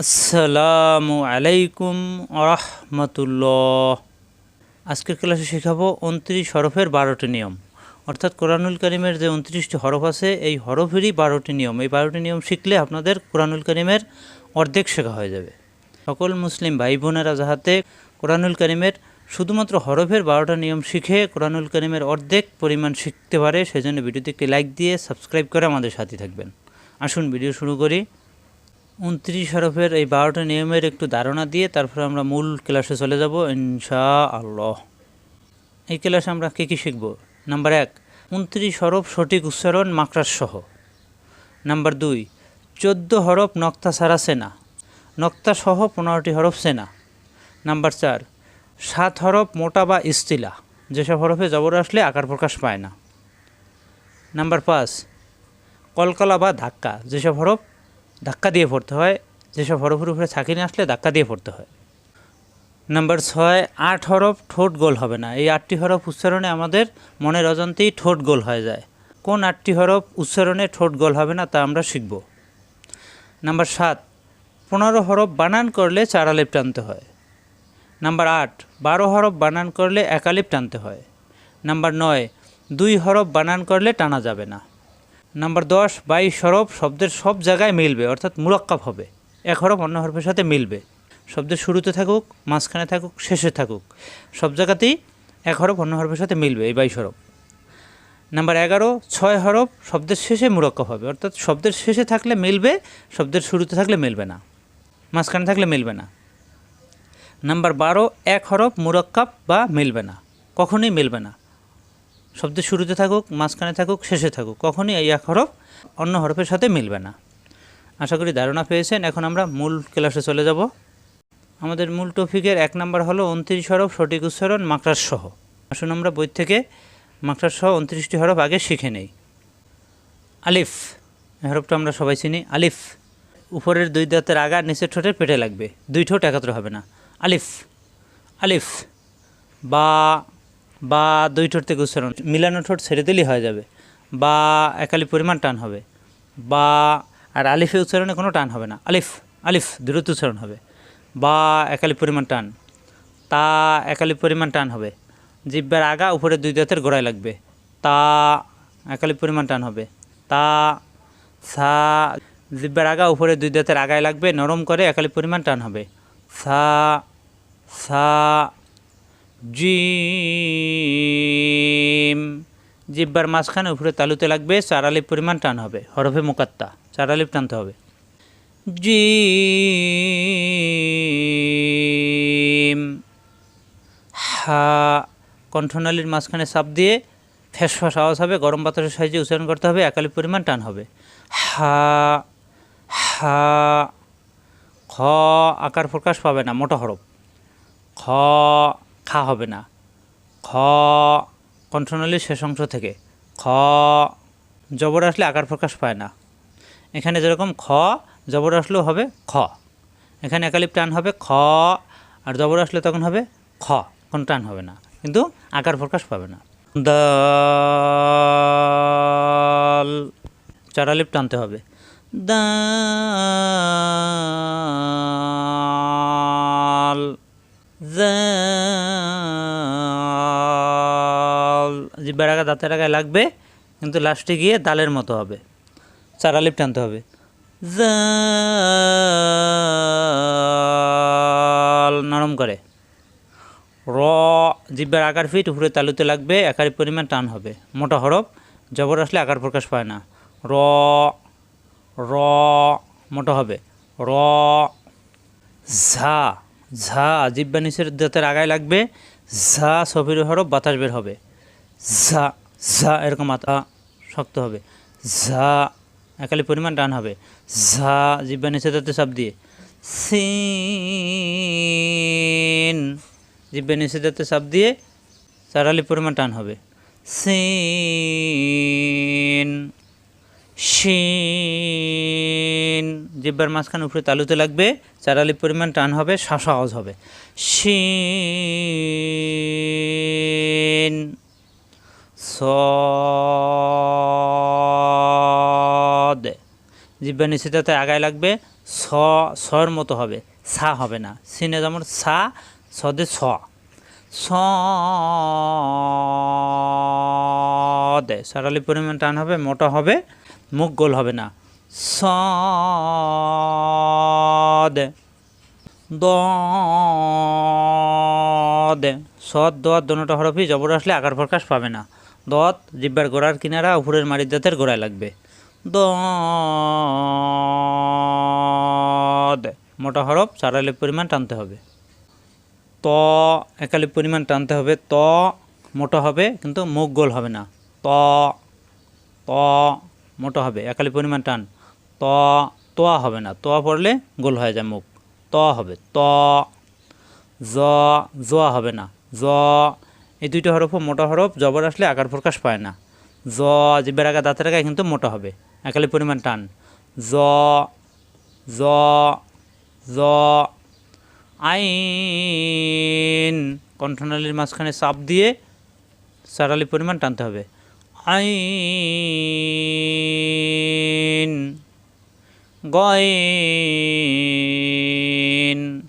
আসসালামু আলাইকুম রহমতুল্লাহ আজকের ক্লাসে শেখাবো উনত্রিশ হরফের বারোটি নিয়ম। অর্থাৎ কোরআনুল করিমের যে উনত্রিশটি হরফ আছে, এই হরফেরই বারোটি নিয়ম। এই বারোটি নিয়ম শিখলে আপনাদের কোরআনুল করিমের অর্ধেক শেখা হয়ে যাবে। সকল মুসলিম ভাই বোনেরা যাহাতে কোরআনুল করিমের শুধুমাত্র হরফের বারোটা নিয়ম শিখে কোরআনুল করিমের অর্ধেক পরিমাণ শিখতে পারে, সেজন্য ভিডিওতে একটি লাইক দিয়ে সাবস্ক্রাইব করে আমাদের সাথে থাকবেন। আসুন, ভিডিও শুরু করি। উনত্রিশ হরফের এই বারোটা নিয়মের একটু ধারণা দিয়ে তারপর আমরা মূল ক্লাসে চলে যাব ইনশা আল্লাহ এই ক্লাসে আমরা কী কী শিখব? নাম্বার এক, উনত্রিশ হরফ সঠিক উচ্চারণ মাকড়ার নাম্বার দুই, চোদ্দ হরফ নক্তা ছাড়া সেনা। নক্তা পনেরোটি হরফ সেনা। নাম্বার চার, সাত হরফ মোটা বা ইস্তিলা। যেসব হরফে জবর আসলে আকার প্রকাশ পায় না। নাম্বার পাঁচ, কলকলা বা ধাক্কা। যেসব হরফ ধাক্কা দিয়ে পড়তে হয়। যেসব হরফের উপরে ছাকিনে আসলে ধাক্কা দিয়ে পড়তে হয়। নাম্বার ছয়, আট হরফ ঠোঁট গোল হবে না। এই আটটি হরফ উচ্চারণে আমাদের মনের অজান্তেই ঠোঁট গোল হয়ে যায়। কোন আটটি হরফ উচ্চারণে ঠোঁট গোল হবে না তা আমরা শিখব। নাম্বার সাত, পনেরো হরফ বানান করলে চারালিপ টানতে হয়। নাম্বার আট, বারো হরফ বানান করলে একালিপ টানতে হয়। নাম্বার নয়, দুই হরফ বানান করলে টানা যাবে না। নাম্বার দশ বাইশ হরফ শব্দের সব জায়গায় মিলবে, অর্থাৎ মুরাক্কাব হবে। এক হরফ অন্য হরফের সাথে মিলবে। শব্দের শুরুতে থাকুক, মাঝখানে থাকুক, শেষে থাকুক, সব জায়গাতেই এক হরফ অন্য হরফের সাথে মিলবে এই বাইশ হরফ নাম্বার এগারো, ছয় হরফ শব্দের শেষে মুরাক্কাব হবে, অর্থাৎ শব্দের শেষে থাকলে মিলবে, শব্দের শুরুতে থাকলে মিলবে না, মাঝখানে থাকলে মিলবে না। নাম্বার বারো, এক হরফ মুরাক্কাব বা মিলবে না, কখনোই মিলবে না। শব্দের শুরুতে থাকুক, মাঝখানে থাকুক, শেষে থাকুক, কখনই এই এক হরফ অন্য হরফের সাথে মিলবে না। আশা করি ধারণা পেয়েছেন, এখন আমরা মূল ক্লাসে চলে যাব। আমাদের মূল টপিকের এক নম্বর হলো উনত্রিশ হরফ সঠিক উচ্চারণ মাকড়ার সহ আসুন আমরা বই থেকে মাকড়ার সহ উনত্রিশটি হরফ আগে শিখে নেই। আলিফ হরফটা আমরা সবাই চিনি, আলিফ। উপরের দুই দাঁতের আগা নিচের ঠোঁটের পেটে লাগবে, দুই ঠোঁট একাত্র হবে না। আলিফ আলিফ। বা বা দুই ঠোঁট থেকে উচ্চারণ। মিলানো ঠোঁট ছেড়ে দিলেই হয়ে যাবে। বা একালি পরিমাণ টান হবে। বা আর আলিফে উচ্চারণে কোনো টান হবে না। আলিফ আলিফ, দ্রুত উচ্চারণ হবে। বা একালি পরিমাণ টান। তা একালি পরিমাণ টান হবে। জিব্বার আগা উপরে দুই দাঁতের গোড়ায় লাগবে। তা একালি পরিমাণ টান হবে। তা সা জিব্বার আগা উপরে দুই দাঁতের আগায় লাগবে। নরম করে একালি পরিমাণ টান হবে। সা সা জিম। জিব্বার মাঝখানে উপরে তালুতে লাগবে, চারালিপ পরিমাণ টান হবে, হরফে মোকাত্তা, চারালিপ টানতে হবে। জিম। হা, কণ্ঠনালীর মাঝখানে চাপ দিয়ে ফ্যাসফাস আওয়াজ হবে, গরম বাতাসের সাহায্যে উচ্চারণ করতে হবে একালি পরিমাণ টান হবে। হা হা, খ, আকার প্রকাশ পাবে না, মোটা হরফ। খ খা হবে না। খ কণ্ঠনালীর শেষ অংশ থেকে। খ, জবর আসলে আকার প্রকাশ পায় না। এখানে যেরকম খ, জবর আসলেও হবে খ। এখানে একালিপ টান হবে খ, আর জবর আসলে তখন হবে খ, কোনো টান হবে না। কিন্তু আকার প্রকাশ পাবে না। দাল চারালিপ টানতে হবে। দাল জিব্বার আগা দাঁতের আগায় লাগবে, কিন্তু লাস্টে গিয়ে দালের মতো হবে। চারালিপ টানতে হবে। জাল নরম করে। র, জিব্বার আকার ফিট, উপরে তালুতে লাগবে একারি পরিমাণ টান হবে। মোটা হরফ, জবর আসলে আকার প্রকাশ পায় না। র র, মোটা হবে। র, ঝা। ঝা জিব্বা নিচের দাঁতের আগায় লাগবে, ঝা সফির হরফ বাতাস বের হবে। ঝা ঝা এরকম মাথা শক্ত হবে। ঝা একালি পরিমাণ টান হবে। ঝা জিব্বা নিচের দাঁতে চাপ দিয়ে। সিন জিব্বা নিচের দাঁতে চাপ দিয়ে চারালি পরিমাণ টান হবে। সিন শিন জিব্বার মাঝখানে উপরে তালুতে লাগবে চারালি পরিমাণ টান হবে আওয়াজ হবে। শিন, সদ। জিব্বার নিচেটাতে আগায় লাগবে, স, সর মতো হবে, সা হবে না। সিনে যেমন সা, সদে স। স দে সারালি পরিমাণ টান হবে, মোটা হবে, মুখ গোল হবে না। স দে দ দে সদ দত দোনোটা হরফই জবর আসলে আকার প্রকাশ পাবে না। দত জিব্বার গোড়ার কিনারা, উপরের মারির দাঁতের গোড়ায় লাগবে। দ মোটা হরফ চারালির পরিমাণ টানতে হবে। ত, একালিপ পরিমাণ টানতে হবে। ত, মোটা হবে, কিন্তু মুখ গোল হবে না। ত ত, মোটা হবে একালি পরিমাণ টান। ত তোয়া হবে না। তোয়া পড়লে গোল হয়ে যায় মুখ। ত হবে। ত, জ জোয়া হবে না। জ, এই দুইটা হরফ মোটা হরফ, জবর আসলে আকার প্রকাশ পায় না। জ, জিব্বার আগা দাঁতের আগায় কিন্তু মোটা হবে। একালি পরিমাণ টান। জ জ জ, আইন। কণ্ঠনালীর মাঝখানে চাপ দিয়ে সারালি পরিমাণ টানতে হবে। আইন। গয়েন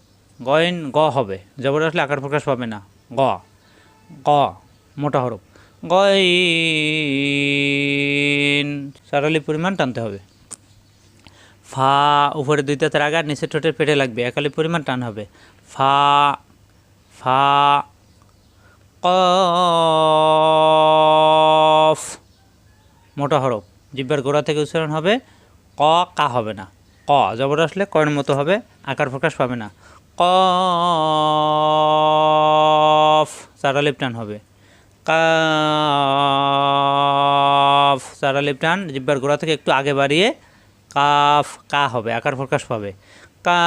গয়েন গ হবে। জবর আসলে আকার প্রকাশ পাবে না। গ। গ মোটা হরফ। গয়েন সারালি পরিমাণ টানতে হবে। ফা, উপরে দুই দাঁতের আগার নিচে ঠোঁটের পেটে লাগবে। একালি পরিমাণ টান হবে। ফা ফা, কফ। মোটা হরফ। জিব্বার গোড়া থেকে উচ্চারণ হবে ক, কা হবে না। ক জবর আসলে কয়ের মতো হবে, আকার প্রকাশ পাবে না। কফ চারালিপ টান হবে। কাফ চারালিপ টান জিব্বার গোড়া থেকে একটু আগে বাড়িয়ে কাফ কা হবে, আকার প্রকাশ পাবে। কাফ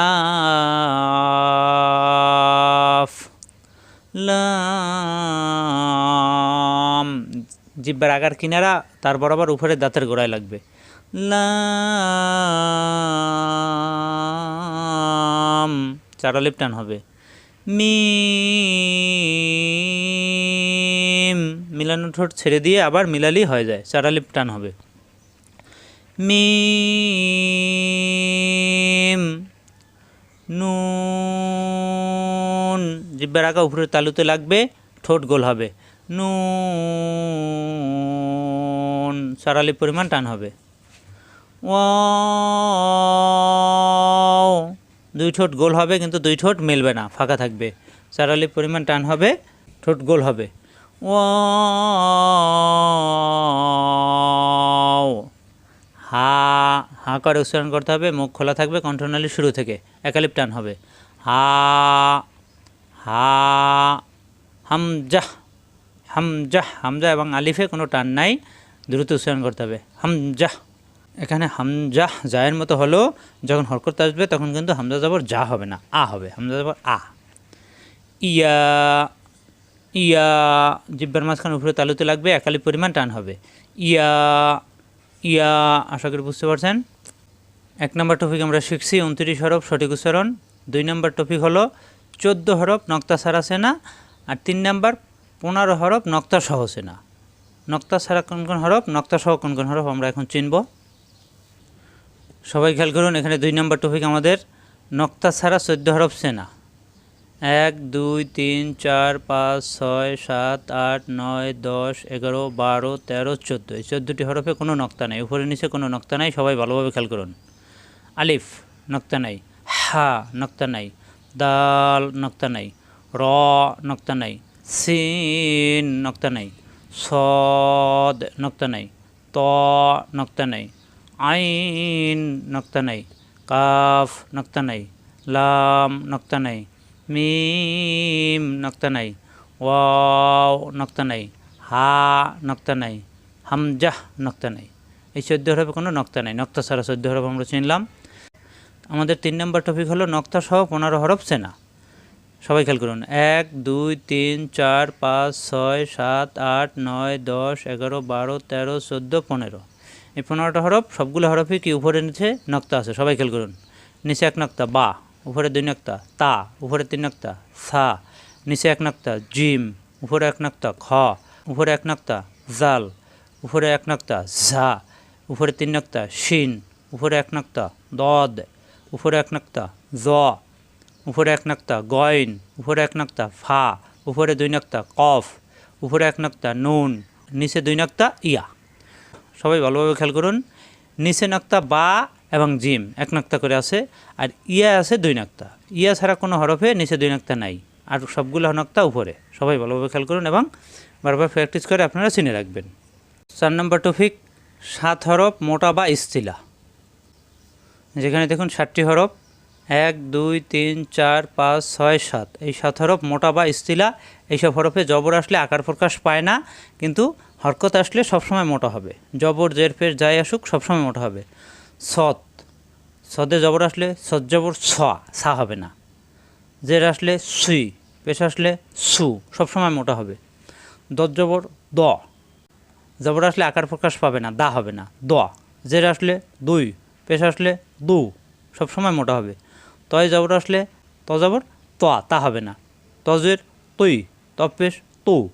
লাম জিব্বার আগার কিনারা, তার বরাবর উপরে দাঁতের গোড়ায় লাগবে। লাম চারালিপ টান হবে। মিম। মিলানো ঠোঁট ছেড়ে দিয়ে আবার মিলালি হয়ে যায়। চারালিপ টান হবে। মিম। নুন। জিব্বার আগা উপরের তালুতে লাগবে, ঠোঁট গোল হবে। নুন। সারালি পরিমাণ টান হবে। দুই ঠোঁট গোল হবে, কিন্তু দুই ঠোঁট মিলবে না, ফাঁকা থাকবে। সারালি পরিমাণ টান হবে, ঠোঁট গোল হবে। ওয়াও। হা হা করে উচ্চারণ করতে হবে, মুখ খোলা থাকবে, কণ্ঠনালী শুরু থেকে, একালিপ টান হবে। হা হা হামজাহ হামজাহ হামজা এবং আলিফে কোনো টান নাই, দ্রুত উচ্চারণ করতে হবে। হামজাহ এখানে হামজাহ জায়ের মতো হলেও যখন হরকত আসবে, তখন কিন্তু হামজা যাবর যা হবে না, আ হবে, হামজা যাবর আ। ইয়া ইয়া, জিব্বার মাঝখানে উপরে তালুতে লাগবে একালি পরিমাণ টান হবে। ইয়া ইয়া, আশা করি বুঝতে পারছেন? এক নম্বর টপিক আমরা শিখছি, উনত্রিশ হরফ সঠিক উচ্চারণ। দুই নম্বর টপিক হলো, চোদ্দ হরফ নক্তা ছাড়া সেনা, আর তিন নম্বর পনেরো হরফ নক্তা সহ সেনা। নক্তা ছাড়া কোন কোন হরফ, নক্তা সহ কোন কোন হরফ আমরা এখন চিনব। সবাই খেয়াল করুন, এখানে দুই নম্বর টপিক আমাদের, নক্তা ছাড়া চোদ্দ হরফ সেনা। এক, দুই, তিন, চার, পাঁচ, ছয়, সাত, আট, নয়, দশ, এগারো, বারো, তেরো, চোদ্দ। এই চোদ্দোটি হরফে কোনো নক্তা নাই। উপরে নিচে কোনো নক্তা নাই। সবাই ভালোভাবে খেয়াল করুন। আলিফ, নক্তা নাই। হা, নক্তা নাই। দাল, নক্তা নাই। র, নক্তা নাই। সিন, নক্তা নাই। সদ, নক্তা নাই। ত, নক্তা নাই। আইন নক্তানাই কাফ নক্তানাই লাম নক্তানাই মিম নক্তানাই ওয়াও, নক্তা নাই। হা নক্তানাই হামজাহ, নক্তা নাই। এই চোদ্দ হরফে কোনো নক্তা নাই। নক্তা ছাড়া চোদ্দ হরফ আমরা চিনলাম। আমাদের তিন নম্বর টপিক হলো নক্তা সহ পনেরো হরফ সেনা সবাই খেয়াল করুন। এক, দুই, তিন, চার, পাঁচ, ছয়, সাত, আট, নয়, দশ, এগারো, বারো, তেরো, চোদ্দ, পনেরো। এই পনেরোটা হরফ সবগুলো হরফই কি উপরে নিচে নক্তা আছে সবাই খেয়াল করুন নিচে এক নক্তা বা উপরে দুই নক্তা তা উপরে তিন নক্তা সা নিচে এক নক্তা জিম উপরে এক নক্তা খ উপরে এক নক্তা জাল উপরে এক নক্তা ঝা উপরে তিন নক্তা শিন উপরে এক নক্তা দদ উপরে এক নাক্তা জ উপরে এক নাক্তা গইন উপরে এক নাক্তা ফা উপরে দুই নাক্তা কফ উপরে এক নাক্তা নুন নিচে দুই নাক্তা ইয়া সবাই ভালোভাবে খেয়াল করুন। নিচে নাক্তা বা এবং জিম, এক নাক্তা করে আছে। আর ইয়া আছে দুই নাক্তা। ইয়া ছাড়া কোনো হরফে নিচে দুই নাক্তা নাই। আর সবগুলো নাক্তা উপরে। সবাই ভালোভাবে খেয়াল করুন এবং বারবার প্র্যাকটিস করে আপনারা চিনে রাখবেন। চার নম্বর টপিক সাত হরফ, মোটা বা ইস্তিলা। যেখানে দেখুন সাতটি হরফ। এক, দুই, তিন, চার, পাঁচ, ছয়, সাত। এই সাত হরফ, মোটা বা ইস্তিলা। এইসব হরফে জবর আসলে আকার প্রকাশ পায় না। কিন্তু হরকত আসলে সবসময় মোটা হবে। জবর জের ফের যাই আসুক, সবসময় মোটা হবে। সৎ। সদে জবর আসলে সৎ জবর ছ সা হবে না। জের আসলে সুই পেশ আসলে সু, সবসময় মোটা হবে। দত জবর দ। জবর আসলে আকার প্রকাশ পাবে না, দা হবে না, দ। জের আসলে দুই, পেশ আসলে দু, সবসময় মোটা হবে। তয় জবর আসলে ত জবর ত, তা হবে না। তজের তুই তপেশ তু।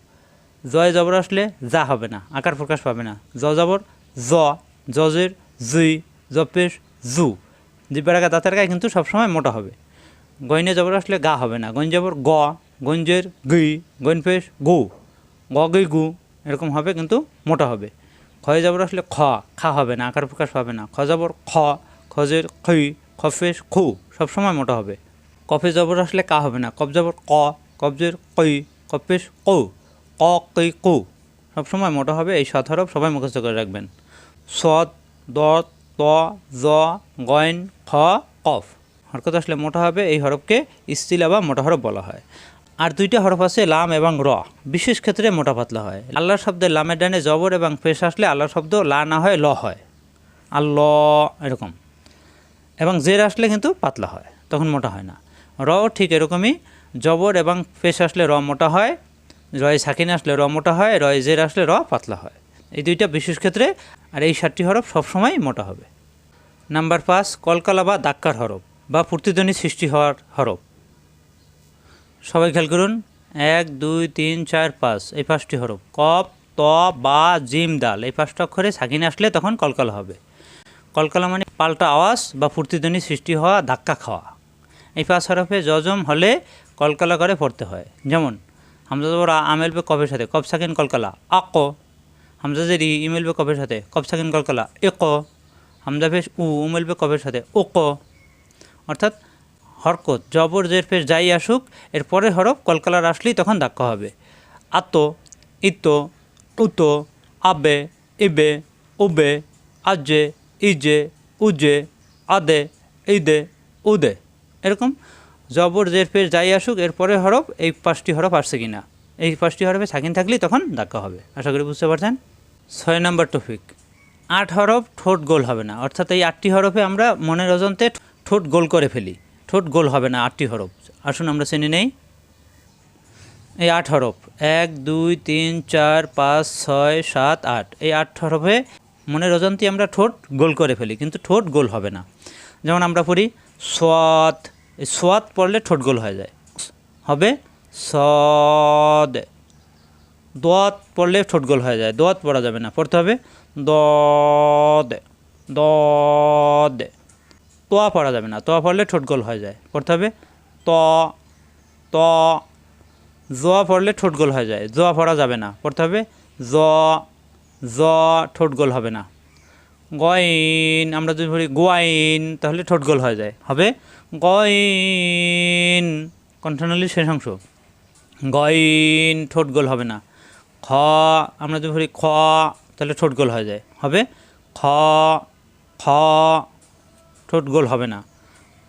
জয় জবর আসলে যা হবে না, আকার প্রকাশ পাবে না। জ জবর, জ, জজের জুই জপেশ জু। জিব্বার আগা দাঁতের গায়ে কিন্তু সবসময় মোটা হবে। গইনে জবর আসলে গা হবে না। গইন জবর গ গঞ্জের গই গইন গু। গ, গই, গু, এরকম হবে কিন্তু মোটা হবে। ক্ষয় জবর আসলে খ, খা হবে না, আকার প্রকাশ পাবে না। খ জবর খ, খজের খই, খফেশ খু, সবসময় মোটা হবে। কফে জবর আসলে কা হবে না। কব জবর ক কবজের কই কপেশ কৌ ক সবসময় মোটা হবে, এই সাত হরফ সবাই মুখস্থ করে রাখবেন। সৎ দ ত, জ, গয়ন, খ, কফ। হরকত আসলে মোটা হবে, এই হরফকে ইস্তিলা বা মোটা হরফ বলা হয়। আর দুইটা হরফ আছে লাম এবং র। বিশেষ ক্ষেত্রে মোটা পাতলা হয়। আল্লাহর শব্দের লামের ডানে জবর এবং পেশ আসলে আল্লাহর শব্দ লা না হয়, ল হয়। আল্লাহ এরকম। এবং জের আসলে কিন্তু পাতলা হয়, তখন মোটা হয় না। র ঠিক এরকমই, জবর এবং পেশ আসলে র মোটা হয় রয় সাকিন আসলে র মোটা হয়, রয় জের আসলে র পাতলা হয়। এই দুইটা বিশেষ ক্ষেত্রে আর এই সাতটি হরফ সবসময় মোটা হবে। নাম্বার পাঁচ, কলকালা বা দাক্কার হরফ বা প্রতিধ্বনি সৃষ্টি হওয়ার হরফ। সবাই খেয়াল করুন, এক, দুই, তিন, চার, পাঁচ, এই পাঁচটি হরফ। কপ ত, বা, জিম, দাল, এই পাঁচটা অক্ষরে সাকিন আসলে তখন কলকালা হবে। কলকালা মানে পাল্টা আওয়াজ বা প্রতিধ্বনি সৃষ্টি হওয়া, ধাক্কা খাওয়া। এই পাঁচ হরফে জজম হলে কলকালা করে পড়তে হয়। যেমন হামজা জবর আমেল আমেলবে কফের সাথে, কফ সাকিন কলকালা আক। হামজা জের ই ইমেলবে কফের সাথে, কফ সাকিন কলকালা এক। হামজা ফেস উ উমেলবে কফের সাথে, ওক। অর্থাৎ হরকত, জবর জের ফের যাই আসুক, এর পরের হরফ কলকালার আসলেই তখন ধাক্কা হবে। আত, ইত, উত, আবে, ইবে, উবে, আজে, ইজে, উজে, আদে ইদে উদে। এরকম জবর জের যাই আসুক, এরপরে হরফ, এই পাঁচটি হরফ আসছে কি না এই পাঁচটি হরফে সাকিন থাকলেই তখন ধাক্কা হবে। আশা করি বুঝতে পারছেন? ছয় নম্বর টপিক। আট হরফ ঠোঁট গোল হবে না। অর্থাৎ এই আটটি হরফে আমরা মনের অজন্তে ঠোঁট গোল করে ফেলি। ঠোঁট গোল হবে না আটটি হরফ। আসুন আমরা চিনি নেই। এই আট হরফ। এক, দুই, তিন, চার, পাঁচ, ছয়, সাত, আট। এই আট হরফে মনের অজান্তে আমরা ঠোঁট গোল করে ফেলি, কিন্তু ঠোঁট গোল হবে না। যেমন আমরা পড়ি, সোয়াত। এই সোয়াত পড়লে ঠোঁটগোল হয়ে যায়। হবে সদ। দোয়াত পড়লে ঠোঁটগোল হয়ে যায়। দোয়াত পড়া যাবে না, পড়তে হবে দদ। দদ। তোয়া পড়া যাবে না, তোয়া পড়লে ঠোঁটগোল হয়ে যায়। পড়তে হবে ত ত। জোয়া পড়লে ঠোঁটগোল হয়ে যায়। জোয়া পড়া যাবে না, পড়তে হবে জ জ, ঠোঁট গোল হবে না। গইন আমরা যদি বলি গোয়াইন, তাহলে ঠোঁট গোল হয়ে যায়। হবে গইন। কণ্ঠনালীর শেষ অংশ। গইন, ঠোঁট গোল হবে না। খ, আমরা যদি বলি খ, তাহলে ঠোঁট গোল হয়ে যায়। হবে? খ খ, ঠোঁট গোল হবে না।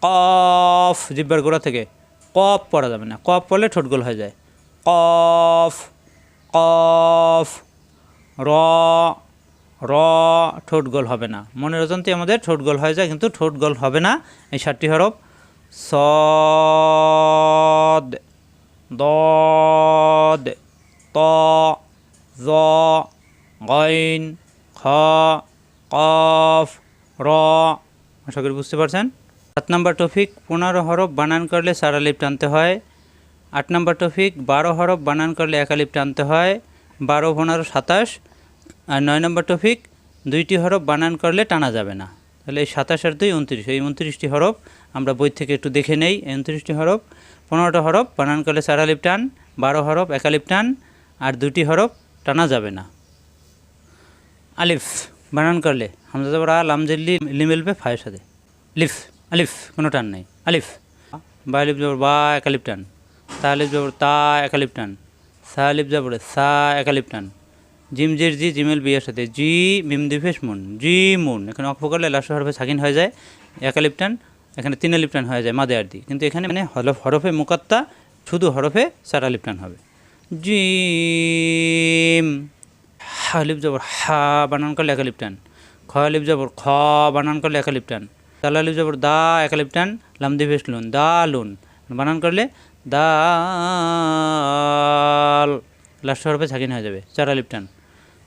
কফ, জিব্বার গোড়া থেকে। কফ পড়া যাবে না। কফ পড়লে ঠোঁট গোল হয়ে যায়। কফ কফ, র র, ঠোঁট গোল হবে না। মনের অজান্তে আমাদের ঠোঁট গোল হয়ে যায়, কিন্তু ঠোঁট গোল হবে না। এই সাতটি হরফ সদ, দদ, ত, জ, গইন, খ, কফ, র। আশা করি বুঝতে পারছেন? সাত নম্বর টপিক, পনেরো হরফ বানান করলে সারালিপ টানতে হয়। আট নম্বর টপিক, বারো হরফ বানান করলে একালিপ টানতে হয়। বারো, পনেরো, সাতাশ। আর নয় নম্বর টপিক, দুইটি হরফ বানান করলে টানা যাবে না। তাহলে এই সাতাশ আর দুই, উনত্রিশ। এই উনত্রিশটি হরফ আমরা বই থেকে একটু দেখে নেই। উনত্রিশটি হরফ, পনেরোটা হরফ বানান করলে সারালিপ টান, বারো হরফ একালিপ টান, আর দুটি হরফ টানা যাবে না। আলিফ বানান করলে হামজা জবর আ লামজেল্লি লিমেলবে ফায়ের সাথে। লিফ, আলিফ, কোনো টান নেই। আলিফ, বা, আলিফ জবর বা একালিপ টান। তা, আলিফ জবর তা একালিপ টান। সা, আলিফ জবর সা একালিপ টান। জিম, জির, জি জিমেল বিয়ের সাথে। জি, মিম দিফেস মুন। জি, মুন। এখানে অক্ষ করলে লাস্ট হরফে সাকিন হয়ে যায়। একালিপ টান। এখানে তিন আলিপ টান হয়ে যায় মাদে আর দি কিন্তু এখানে মানে হরফ হরফে মুকাত্তা, শুধু হরফে চার আলিপ টান হবে। জিম হালিফ জবর হা বানান করলে একালিপ টান খ আলিফ জবর খ বানান করলে একালিপ টান দাল আলিফ জবর দা একালিপ টান লাম দিভেস লুন, দা লুন। বানান করলে দাল লাস্ট হরফে সাকিন হয়ে যাবে চার আলিপ টান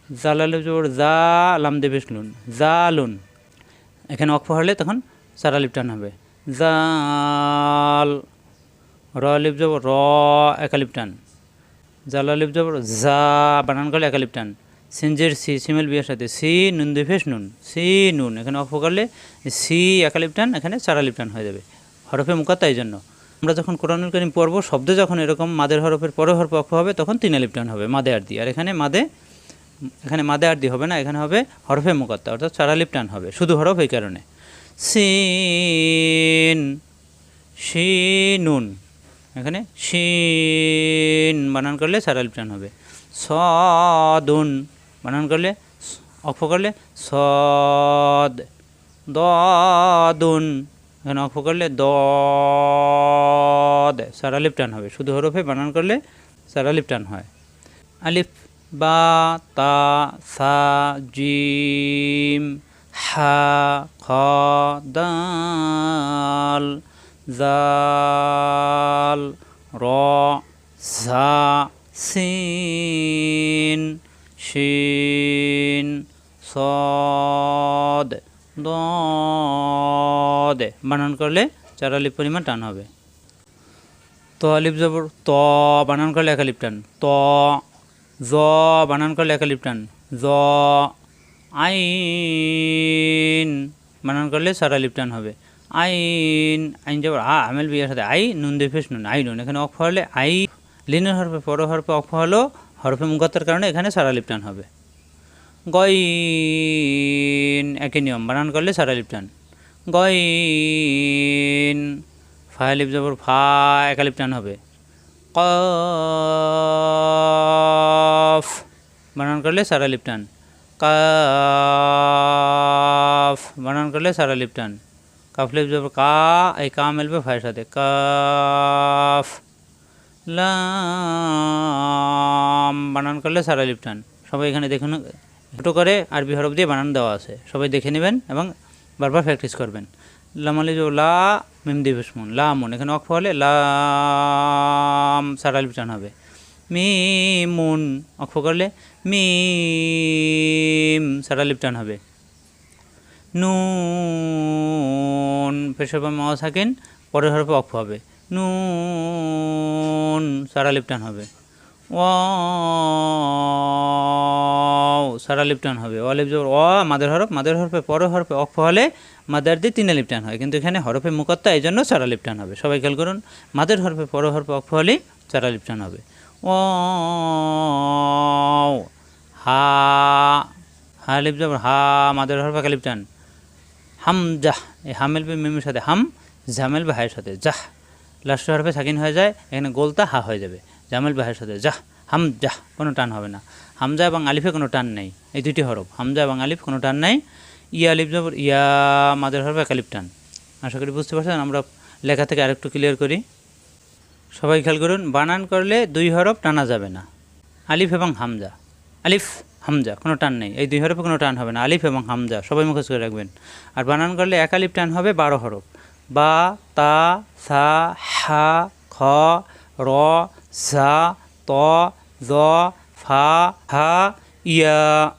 জাল জবর জা, লাম দিভেস লুন, জা লুন। এখানে অক্ষ হলে তখন চার আলিপ টান হবে জাল। র আলিফ জবর র একালিপ টান। জাল আলিফ জবর জা বানান করলে একালিপ টান। সিনজের সি, সিমেল বিয়ের সাথে সি, নুন দিফেস নুন। সি, নুন। এখানে অফ করলে সি একালিপ টান, এখানে চার আলিপ টান হয়ে যাবে। হরফে মুকাত্তা এই জন্য। আমরা যখন কোরআনুল করিম পড়ব, শব্দ যখন এরকম মাদের হরফের পরে হরফে অক্ষ হবে, তখন তিন আলিপ টান হবে, মাদে আর দি। আর এখানে মাদে এখানে মাদে আর দি হবে না, এখানে হবে হরফে মুকাত্তা, অর্থাৎ চার আলিপ টান হবে। শুধু হরফ এই কারণে। সিন শিনুন এখানে শিন বানান করলে আলিপ টান হবে। সদুন বানান করলে, অক্ষ করলে সদ, দদুন। এখানে অক্ষ করলে দদ চার আলিপ টান হবে। শুধু হরফে বানান করলে চার আলিপ টান হয়। আলিফ, বা, তা, সা, জিম। হা খ দাল জাল র ঝা সিন শিন সদ দদ বানান করলে চার আলিপ পরিমাণ টান হবে। ত আলিফ জবর ত, বানান করলে এক আলিফ টান। ত, জ, বানান করলে এক আলিফ টান। জ আইন। বানান করলে চার আলিফ টান হবে। আইন আইন জবর আ, আমেল বিয়ের সাথে আই, নুন দেফেস নুন, আই, নুন। এখানে অক্ষ হলে আই, লিনের হরফে পর হরফে অক্ষ হলো, হরফে মুগতের কারণে এখানে চার আলিফ টান হবে। গইন, একই নিয়ম বানান করলে সারা লিপটান। গইন ফায়ালিপ জবর, ফা, একা টান হবে। কফ বানান করলে সারা লিপটান। কাফ, বানান করলে সারা লিপটান কাফ, লিপ জবর কা, এই কা মেলবে ফায়ের সাথে। কাফ, লাম, বানান করলে সারা লিপটান সবাই এখানে দেখুন ছোটো করে আরবি হরফ দিয়ে বানান দেওয়া আছে। সবাই দেখে নেবেন এবং বারবার প্র্যাকটিস করবেন। লামালি যে লা, মিম দিবসমুন লামুন এখানে অক্ষ হলে লাম, সারা লিপটান হবে। মিমুন অক্ষ করলে মিম, সারা লিপটান হবে। নুন পেশাব মাওয়া থাকেন, পরের হরফে অফ হবে। নুন, সারা লিপটান হবে। ওয়াও, সারা লিপটান হবে। অ লিপ অ মাদের হরফ, মাদের হরফে পরের হরফে অক্ষ হলে মাদার দিয়ে তিনে লিপটান হয়। কিন্তু এখানে হরফে মুকত্তা এই জন্য চারা লিপটান হবে। সবাই খেয়াল করুন, মাদের হরফে পরের হরফে অক্ষ হলেই চারা লিপটান হবে। ও হা হা লিপ জবর, হা, মাদের হরফে কালিপটান হাম জাহ, এই হামেল বে মিমের সাথে হাম, জামেল বা হায়ের সাথে জাহ। লাস্ট হরফে সাকিন হয়ে যায়, এখানে গোলতা হা হয়ে যাবে। জামেল বা হায়ের সাথে জাহ, হাম জাহ, কোনো টান হবে না। হামজা এবং আলিফে কোনো টান নেই, এই দুটি হরফ। হামজা এবং আলিফ কোনো টান নেই। ইয়া আলিফ জবর, ইয়া মাদের হরফে আলিফ টান। আশা করি বুঝতে পারছেন, আমরা লেখা থেকে আরেকটু ক্লিয়ার করি। সবাই খেয়াল করুন, বানান করলে দুই হরফ টানা যাবে না। আলিফ এবং হামজা। আলিফ, হামজা, কোনো টান নেই। এই দুই হরফে কোনো টান হবে না। আলিফ এবং হামজা, সবাই মুখস্থ করে রাখবেন। আর বানান করলে এক আলিফ টান হবে বারো হরফ। বা, তা, সা, হা, খ, র, ঝা, ত, জ, ফা, হা, ইয়া।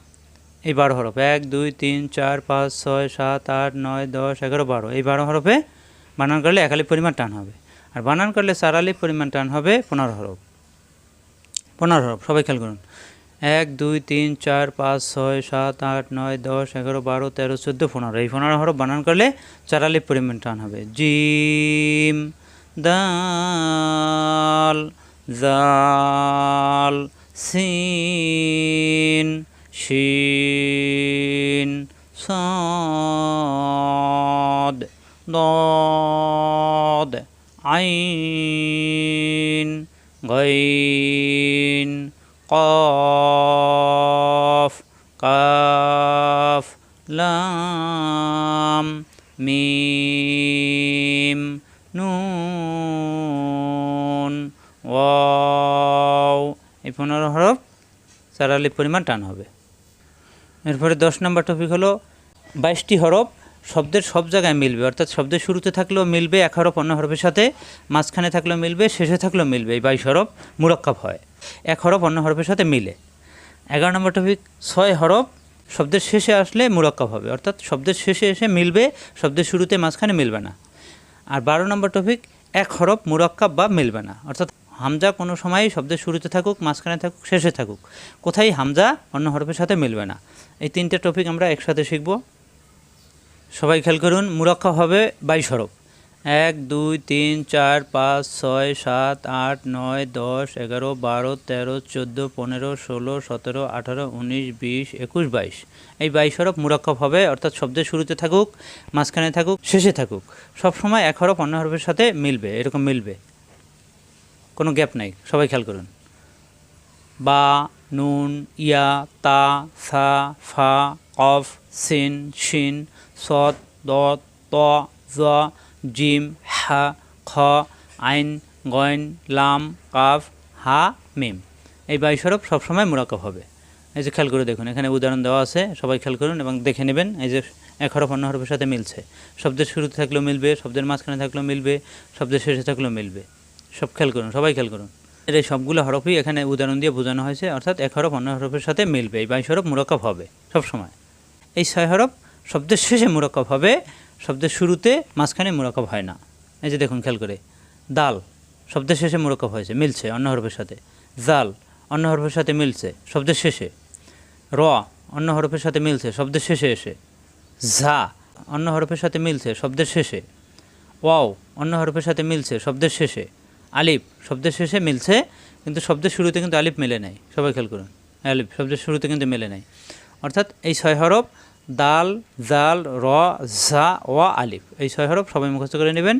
এই বারো হরফ। এক, দুই, তিন, চার, পাঁচ, ছয়, সাত, আট, নয়, দশ, এগারো, বারো। এই বারো হরফে বানান করলে এক আলিফ পরিমাণ টান হবে। আর বানান করলে চার আলিফ পরিমাণ টান হবে পনেরো হরফ। পনেরো হরফ। সবাই খেয়াল করুন। এক, দুই, তিন, চার, পাঁচ, ছয়, সাত, আট, নয়, দশ, এগারো, বারো, তেরো, চোদ্দ, পনেরো। এই পনেরো হরফ বানান করলে চারালি পরিমাণ টান হবে। জিম, দাল, জাল, সিন, শিন, সদ, দ আলিফ পরিমাণ টান হবে। এরপরে দশ নম্বর টপিক হলো বাইশটি হরফ শব্দের সব জায়গায় মিলবে। অর্থাৎ শব্দের শুরুতে থাকলেও মিলবে এক হরফ, অন্য হরফের সাথে মাঝখানে থাকলেও মিলবে, শেষে থাকলেও মিলবে। এই বাইশ হরফ মুরক্কাব হয়। এক হরফ, অন্য হরফের সাথে মিলে। এগারো নম্বর টপিক ছয় হরফ শব্দের শেষে আসলে মুরক্কাব হবে। অর্থাৎ শব্দের শেষে এসে মিলবে, শব্দের শুরুতে মাঝখানে মিলবে না। আর বারো নম্বর টপিক এক হরফ মুরক্কাব বা মিলবে না। অর্থাৎ হামজা কোনো সময় শব্দের শুরুতে থাকুক, মাঝখানে থাকুক, শেষে থাকুক। কোথায় হামজা অন্য হরফের সাথে মিলবে না। এই তিনটে টপিক আমরা একসাথে শিখব। সবাই খেয়াল করুন, মুরক্কাব হবে বাইশ হরফ। এক, দুই, তিন, চার, পাঁচ, ছয়, সাত, আট, নয়, দশ, এগারো, বারো, তেরো, চোদ্দ, পনেরো, ষোলো, সতেরো, আঠারো, উনিশ, বিশ, একুশ, বাইশ। এই বাইশ হরফ মুরক্কাব হবে, অর্থাৎ শব্দের শুরুতে থাকুক, মাঝখানে থাকুক, শেষে থাকুক। সব সময় এক হরফ অন্য হরফের সাথে মিলবে, এরকম মিলবে। কোনো গ্যাপ নাই, সবাই খেয়াল করুন। বা, নুন, ইয়া, তা, সা, ফা, কফ, সিন, শিন সদ দ ত, জ, জিম, হা, খ, আইন গয়ন লাম, কাফ, হা, মিম। এই বাইশ হরফ সবসময় মুরাকব হবে। এই যে খেয়াল করে দেখুন, এখানে উদাহরণ দেওয়া আছে, সবাই খেয়াল করুন এবং দেখে নেবেন, এই যে এক হরফ অন্য হরফের সাথে মিলছে। শব্দের শুরুতে থাকলেও মিলবে, শব্দের মাঝখানে থাকলেও মিলবে, শব্দের শেষে থাকলেও মিলবে। সব খেয়াল করুন, সবাই খেয়াল করুন। এর এই সবগুলো হরফই এখানে উদাহরণ দিয়ে বোঝানো হয়েছে, অর্থাৎ এক হরফ অন্য হরফের সাথে মিলবে, এই বাইশ হরফ মুরক্কাব হবে সব সময়। এই ছয় হরফ শব্দের শেষে মুরক্কাব হবে, শব্দের শুরুতে মাঝখানে মুরক্কাব হয় না। এই যে দেখুন, খেয়াল করে। দাল শব্দের শেষে মুরক্কাব হয়েছে, মিলছে অন্য হরফের সাথে। জাল অন্য হরফের সাথে মিলছে, শব্দের শেষে। র অন্য হরফের সাথে মিলছে, শব্দের শেষে এসে। ঝা অন্য হরফের সাথে মিলছে, শব্দের শেষে। ওয়াও অন্য হরফের সাথে মিলছে, শব্দের শেষে। আলিফ, শব্দের শেষে মিলছে, কিন্তু শব্দের শুরুতে কিন্তু আলিফ মেলে নাই। সবাই খেয়াল করুন, আলিফ, শব্দের শুরুতে কিন্তু মেলে নাই। অর্থাৎ এই ছয় হরফ, দাল, জাল, র ঝা ওয়া, আলিফ, এই ছয় হরফ সবাই মুখস্থ করে নেবেন।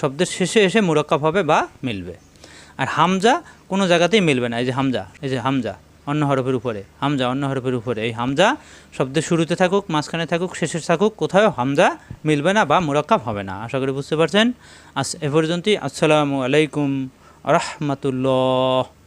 শব্দের শেষে এসে মুরক্কাব হবে বা মিলবে। আর হামজা কোনো জায়গাতেই মিলবে না, এই যে হামজা, এই যে হামজা। অন্য হরফের উপরে। হামজা অন্য হরফের উপরে। এই হামজা শব্দের শুরুতে থাকুক, মাঝখানে থাকুক শেষে থাকুক, কোথাও হামজা মিলবে না বা মুরাক্কাব হবে না। আশা করি বুঝতে পারছেন? আস এ পর্যন্তই। আসসালামু আলাইকুম রহমতুল্লাহ।